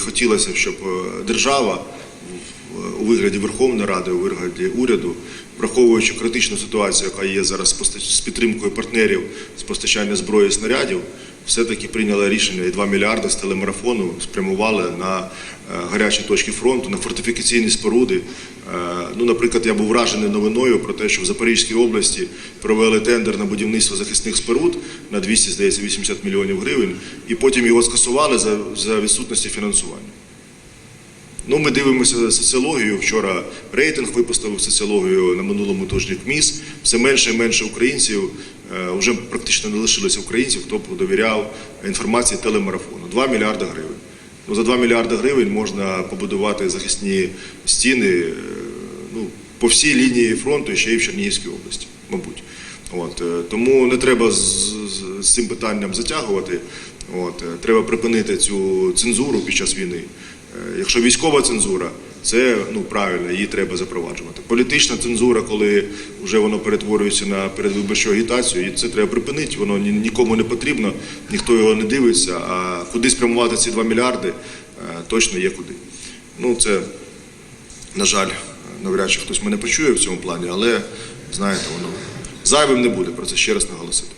хотілося б, щоб е, держава у вигляді Верховної Ради, у вигляді уряду, враховуючи критичну ситуацію, яка є зараз з підтримкою партнерів з постачання зброї і снарядів, все-таки прийняла рішення і 2 мільярди з телемарафону спрямували на е, гарячі точки фронту, на фортифікаційні споруди. Е, Ну, наприклад, я був вражений новиною про те, що в Запорізькій області провели тендер на будівництво захисних споруд на 200, здається, 80 мільйонів гривень, і потім його скасували за, за відсутності фінансування. Ну, ми дивимося соціологію. Вчора рейтинг випустив соціологію на минулому тижні КМІС. Все менше і менше українців, вже практично не лишилося українців, хто б довіряв інформації телемарафону. 2 мільярди гривень. Ну, за 2 мільярди гривень можна побудувати захисні стіни е, ну, по всій лінії фронту ще й в Чернігівській області, мабуть. От, е, тому не треба з, з, з цим питанням затягувати. От, е, треба припинити цю цензуру під час війни. Е, Якщо військова цензура, це ну правильно, її треба запроваджувати. Політична цензура, коли вже воно перетворюється на передвиборчу агітацію, і це треба припинити. Воно ні- нікому не потрібно, ніхто його не дивиться. А куди спрямувати ці 2 мільярди, е, точно є куди. Ну це на жаль, навряд чи хтось мене почує в цьому плані, але знаєте, воно зайвим не буде про це ще раз наголосити.